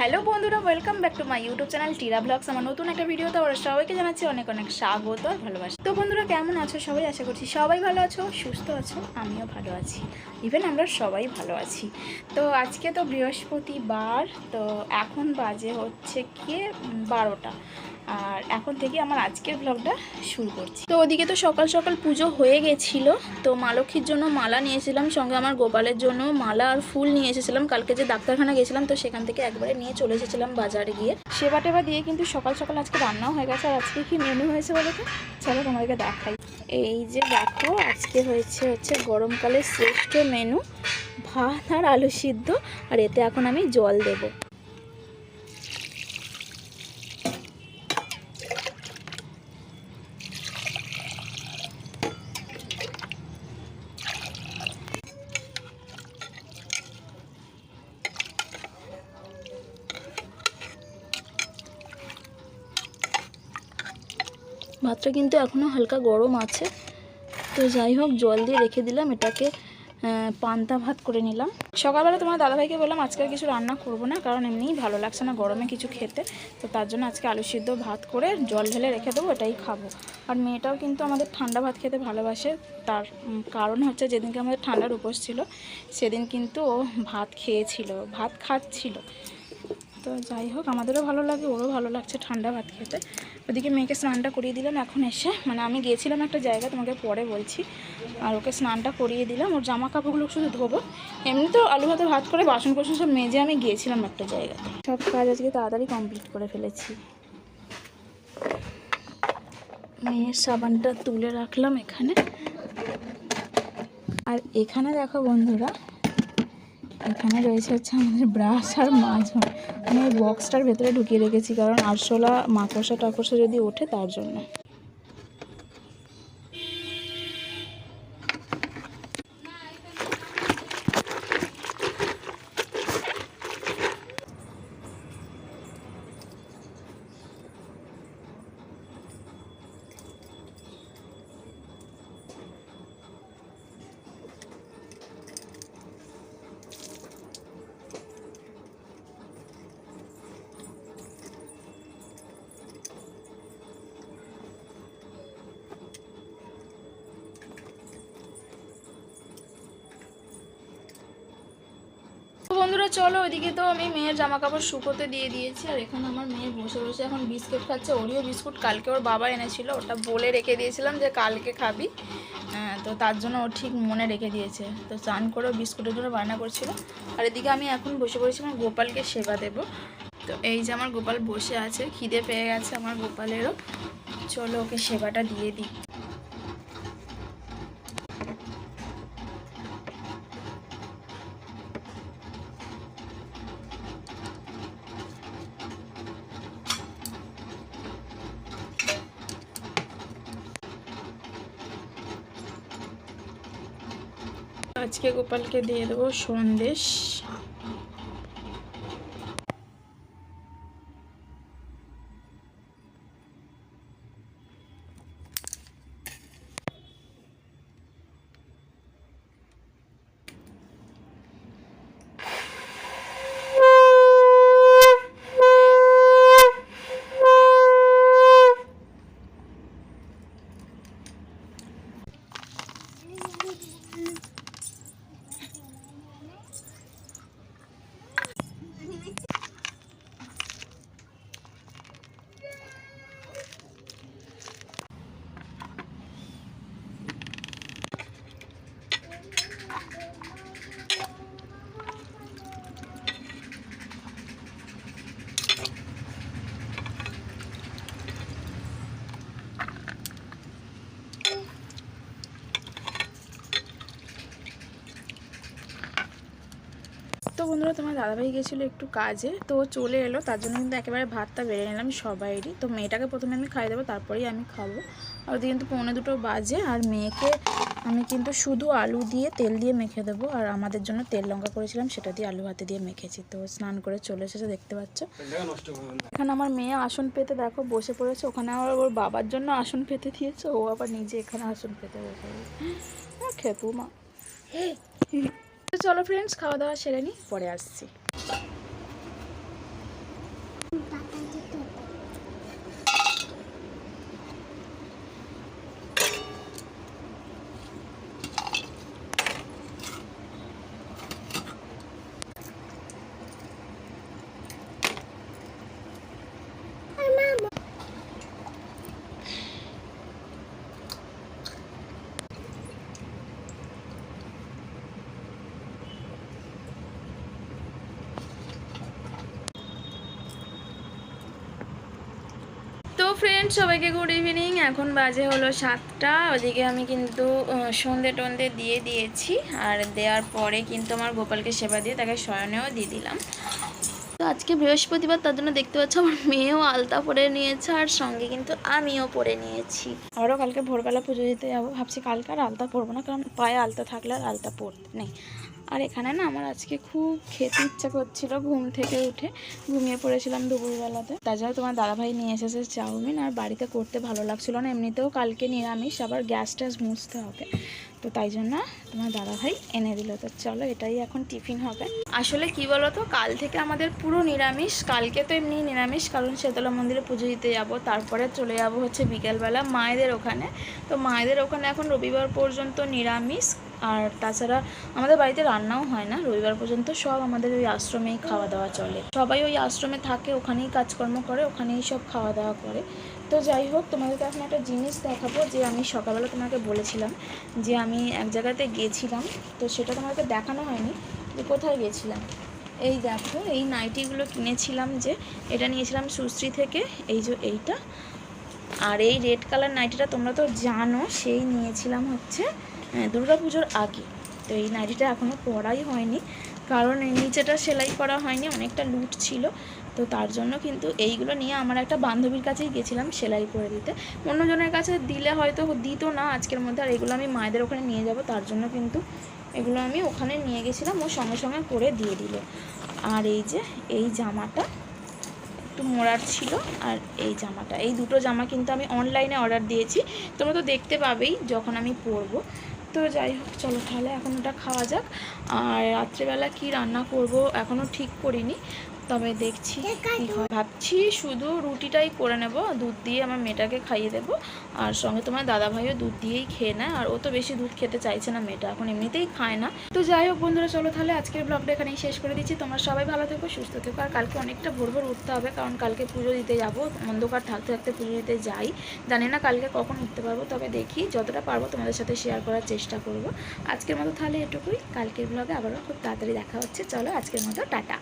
Hello বন্ধুরা welcome back to my YouTube channel টিরা vlogs আমার নতুন একটা ভিডিও তো ওরা সবাইকে জানাচ্ছি অনেক অনেক স্বাগত আর ভালোবাসি। তো বন্ধুরা, কেমন আছো সবাই? আশা করছি সবাই ভালো আছো, সুস্থ আছো, আমিও ভালো আছি। ইভেন আমরা সবাই ভালো আছি। তো আজকে তো বৃহস্পতিবার, তো এখন বাজে হচ্ছে কি বারোটা। আর এখন থেকে আমার আজকের ব্লগটা শুরু করছি। তো ওদিকে তো সকাল সকাল পুজো হয়ে গেছিল, তো মা লক্ষ্মীর জন্য মালা নিয়েছিলাম সঙ্গে আমার গোপালের জন্য মালা আর ফুল নিয়ে এসেছিলাম। কালকে যে ডাক্তারখানা গেছিলাম, তো সেখান থেকে একবারে নিয়ে চলে এসেছিলাম বাজারে গিয়ে। সেবা টেবা দিয়ে কিন্তু সকাল সকাল আজকে রান্নাও হয়ে গেছে, আর আজকে কি মেনু হয়েছে বলো তো? চলো তোমাদেরকে দেখাই। এই যে দেখো, আজকে হয়েছে হচ্ছে গরমকালের শ্রেষ্ঠ মেনু ভাত আর আলু সিদ্ধ, আর এতে এখন আমি জল দেবো। ভাতটা কিন্তু এখনও হালকা গরম আছে। তো যাই হোক, জল দিয়ে রেখে দিলাম, এটাকে পান্তা ভাত করে নিলাম। সকালবেলা তোমার দাদাভাইকে বললাম, আজকে কিছু রান্না করব না, কারণ এমনিই ভালো লাগছে না গরমে কিছু খেতে। তো তার জন্য আজকে আলু সিদ্ধ ভাত করে জল ঢেলে রেখে দেবো এটাই খাব। আর মেয়েটাও কিন্তু আমাদের ঠান্ডা ভাত খেতে ভালোবাসে। তার কারণ হচ্ছে, যেদিনকে আমাদের ঠান্ডার উপোস ছিল, সেদিন কিন্তু ও ভাত খেয়েছিল, ভাত খাচ্ছিল। তো যাই হোক, আমাদেরও ভালো লাগে, ওরও ভালো লাগছে ঠান্ডা ভাত খেতে। ওদিকে মেয়েকে স্নানটা করিয়ে দিলাম, এখন এসে মানে আমি গিয়েছিলাম একটা জায়গা তোমাকে পরে বলছি। আর ওকে স্নানটা করিয়ে দিলাম, ওর জামা কাপড়গুলো শুধু ধোবো। এমনি তো আলু ভাতে ভাত করে বাসন কোসন সব মেজে আমি গিয়েছিলাম একটা জায়গাতে সব কাজ আজকে তাড়াতাড়ি কমপ্লিট করে ফেলেছি। মেয়ের সাবানটা তুলে রাখলাম এখানে। আর এখানে দেখো বন্ধুরা এখানে রয়েছে হচ্ছে আমাদের ব্রাশ আর মাছ। আমি এই বক্সটার ভেতরে ঢুকিয়ে রেখেছি, কারণ আরশোলা মাকড়সা টাকড়সা যদি ওঠে তার জন্য। তো বন্ধুরা, চলো ওইদিকে তো আমি মেয়ের জামা কাপড় শুকোতে দিয়ে দিয়েছি, আর এখানে আমার মেয়ে বসে বসে এখন বিস্কুট খাচ্ছে। ওরিও বিস্কুট কালকে ওর বাবা এনেছিল, ওটা বলে রেখে দিয়েছিলাম যে কালকে খাবি। তো তার জন্য ও ঠিক মনে রেখে দিয়েছে। তো চান করেও বিস্কুটের জন্য বায়না করছিল। আর এদিকে আমি এখন বসে পড়েছি আমার গোপালকে সেবা দেবো। তো এই যে আমার গোপাল বসে আছে, খিদে পেয়ে গেছে আমার গোপালেরও। চলো ওকে সেবাটা দিয়ে দিই। আজকে গোপালকে দিয়ে দেবো সন্দেশ। তো বন্ধুরা, তোমার দাদাভাই গেছিল একটু কাজে, তো চলে এলো। তার জন্য কিন্তু একেবারে ভাতটা বেড়ে নিলাম সবাইরই। তো মেয়েটাকে প্রথমে আমি খাই দেবো, তারপরেই আমি খাব। আর ওদিকে কিন্তু পৌনে দুটো বাজে, আর মেয়েকে আমি কিন্তু শুধু আলু দিয়ে তেল দিয়ে মেখে দেবো। আর আমাদের জন্য তেল লঙ্কা করেছিলাম, সেটা দিয়ে আলু ভাতে দিয়ে মেখেছি। তো স্নান করে চলে এসেছে, দেখতে পাচ্ছ। এখানে আমার মেয়ে আসন পেতে দেখো, বসে পড়েছে। ওখানে আবার ওর বাবার জন্য আসন পেতে দিয়েছে, ও আবার নিজে এখানে আসন পেতে বসে খেতু মা। তো চলো ফ্রেন্ডস খাওয়া দাওয়া সেরে নিই পরে আসছি। ফ্রেন্ড সবাইকে গুড ইভিনিং এখন বাজে হলো সাতটা। ওদিকে আমি কিন্তু সন্ধে টন্ধে দিয়ে দিয়েছি। আর দেওয়ার পরে কিন্তু আমার গোপালকে সেবা দিয়ে তাকে শয়নেও দিয়ে দিলাম। তো আজকে বৃহস্পতিবার, তার জন্য দেখতে পাচ্ছ আমার মেয়েও আলতা পরে নিয়েছে, আর সঙ্গে কিন্তু আমিও পরে নিয়েছি। আবারও কালকে ভোরবেলা পুজো দিতে যাব। ভাবছি কালকে আর আলতা পরবো না, কারণ পায়ে আলতা থাকলে আর আলতা পরতে নেই। আর এখানে না আমার আজকে খুব খেতে ইচ্ছা করছিল ঘুম থেকে উঠে, ঘুমিয়ে পড়েছিলাম দুপুরবেলাতে। তাছাড়া তোমার দাদাভাই নিয়ে এসেছে চাউমিন আর বাড়িতে করতে ভালো লাগছিল না, এমনিতেও কালকে নিরামিষ, আবার গ্যাস ট্যাস মুছতে হবে। তো তাই জন্য তোমার দাদাভাই এনে দিল। তো চলো, এটাই এখন টিফিন হবে। আসলে কি বলো তো কাল থেকে আমাদের পুরো নিরামিষ, কালকে তো এমনি নিরামিষ, কারণ শেতলা মন্দিরে পুজো দিতে যাব, তারপরে চলে যাব হচ্ছে বিকেলবেলা মায়েদের ওখানে। তো মায়েদের ওখানে এখন রবিবার পর্যন্ত নিরামিষ আর তাছাড়া আমাদের বাড়িতে রান্নাও হয় না, রবিবার পর্যন্ত সব আমাদের ওই আশ্রমেই খাওয়া দাওয়া চলে। সবাই ওই আশ্রমে থাকে, ওখানেই কাজকর্ম করে, ওখানেই সব খাওয়া দাওয়া করে। তো যাই হোক, তোমাদেরকে এখন একটা জিনিস দেখাবো যে আমি সকালবেলা তোমাকে বলেছিলাম যে আমি এক জায়গাতে গেছিলাম, তো সেটা তোমাকে দেখানো হয়নি, যে কোথায় গেছিলাম। এই দেখো, এই নাইটিগুলো কিনেছিলাম যে এটা নিয়েছিলাম সুশ্রী থেকে, এই যে এইটা। আর এই রেড কালার নাইটিটা তোমরা তো জানো, সেই নিয়েছিলাম হচ্ছে দুর্গা পুজোর আগে। তো এই নাইটিটা এখনও পরাই হয়নি, কারণ নিচেটা সেলাই করা হয়নি, অনেকটা লুট ছিল। তো তার জন্য কিন্তু এইগুলো নিয়ে আমার একটা বান্ধবীর কাছেই গেছিলাম সেলাই করে দিতে। অন্যজনের কাছে দিলে হয়তো দিত না, আজকের মধ্যে আর এগুলো আমি মায়েদের ওখানে নিয়ে যাব, তার জন্য কিন্তু এগুলো আমি ওখানে নিয়ে গেছিলাম, ও সঙ্গে সঙ্গে করে দিয়ে দিল। আর এই যে, এই জামাটা একটু মোড়ার ছিল, আর এই জামাটা, এই দুটো জামা কিন্তু আমি অনলাইনে অর্ডার দিয়েছি। তোমরা তো দেখতে পাবেই যখন আমি পরবো। তো যাই হোক, চলো তাহলে এখন ওটা খাওয়া যাক। আর রাত্রেবেলা কি রান্না করব এখনও ঠিক করিনি। তবে দেখছি ভাবছি শুধু রুটিটাই করে নেব দুধ দিয়ে আমার মেয়েটাকে খাইয়ে দেবো। আর সঙ্গে তোমার দাদা ভাইও দুধ দিয়েই খেয়ে নেয় আর ও তো বেশি দুধ খেতে চাইছে না মেয়েটা এখন এমনিতেই খায় না। তো যাই হোক বন্ধুরা চলো তাহলে আজকের ব্লগটা এখানেই শেষ করে দিচ্ছি। তোমরা সবাই ভালো থেকো সুস্থ থেকো আর কালকে অনেকটা ভোর ভোর উঠতে হবে কারণ কালকে পুজো দিতে যাব অন্ধকার থাকতে থাকতে পুজো দিতে যাই। জানি না কালকে কখন উঠতে পারব তবে দেখি যতটা পারব তোমাদের সাথে শেয়ার করার চেষ্টা করব। আজকের মতো তাহলে এটুকুই কালকের ব্লগে আবারও খুব তাড়াতাড়ি দেখা হচ্ছে। চলো আজকের মতো টাটা।